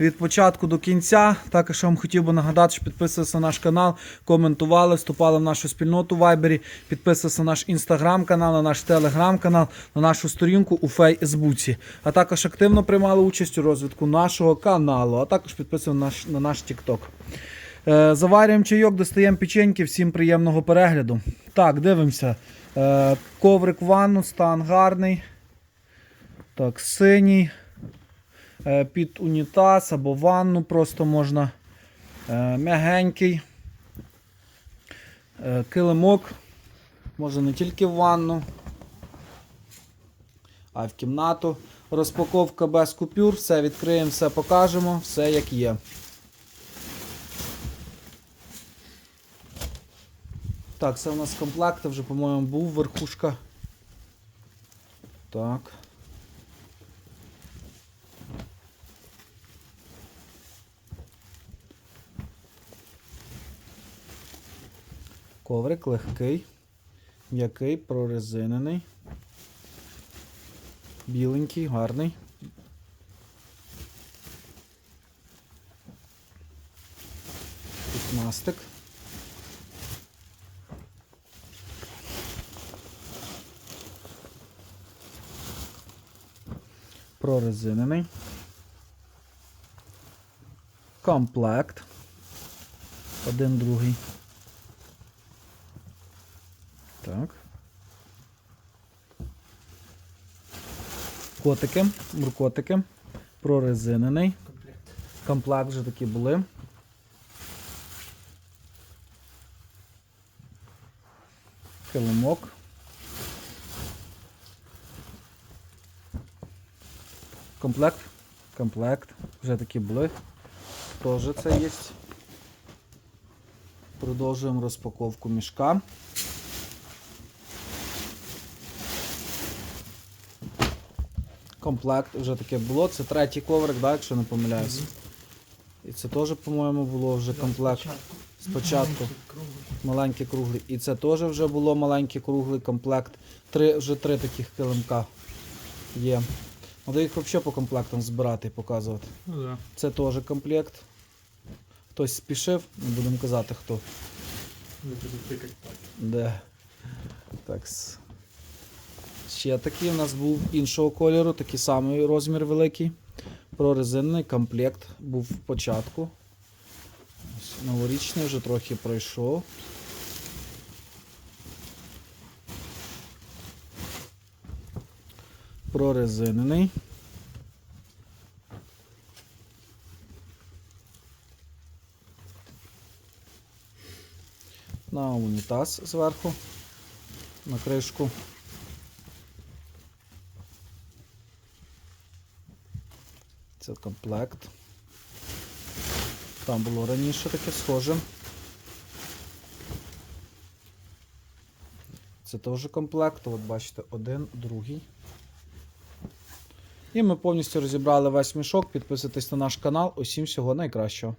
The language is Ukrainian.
Від початку до кінця. Також вам хотів би нагадати, що підписувалися на наш канал, коментували, вступали в нашу спільноту в Вайбері, підписувалися на наш інстаграм-канал, на наш телеграм-канал, на нашу сторінку у Фейсбуці. А також активно приймали участь у розвитку нашого каналу, а також підписували наш, на наш TikTok. Е, заварюємо чайок, достаємо печеньки, всім приємного перегляду. Так, дивимося. Е, коврик ванну, стан гарний. Так, синій. Е, під унітаз або ванну просто можна. Е, м'ягенький. Е, килимок. Може не тільки в ванну, а й в кімнату. Розпаковка без купюр. Все відкриємо, все покажемо, все як є. Так, це у нас комплект, вже, по-моєму, був верхушка. Так. Коврик легкий, м'який, прорезинений. Біленький, гарний. Пухнастик. Прорезинений. Комплект. Один другий. Так. Котики, муркотики. Прорезинений. Комплект вже такі були. Килимок. Комплект. Комплект. Вже такі були. Теж це є. Продовжуємо розпаковку мішка. Комплект вже таке було. Це третій коврик, да, якщо не помиляюся. І це теж, по-моєму, було вже комплект. Спочатку маленький круглий. І це теж вже було маленький круглий комплект. Три, вже три таких килимка є. Треба їх взагалі по комплектам збирати і показувати. Ну да. Це теж комплект. Хтось спішив, не будемо казати хто. Не буду тикати так. Де. Так. Ще такий у нас був іншого кольору, такий самий розмір великий. Прорезинний комплект був в початку. Новорічний вже трохи пройшов. Прорезинений. На унітаз зверху, на кришку. Це комплект. Там було раніше таке схоже. Це теж комплект, от бачите, один, другий. І ми повністю розібрали весь мішок. Підписуйтесь на наш канал. Усім всього найкращого.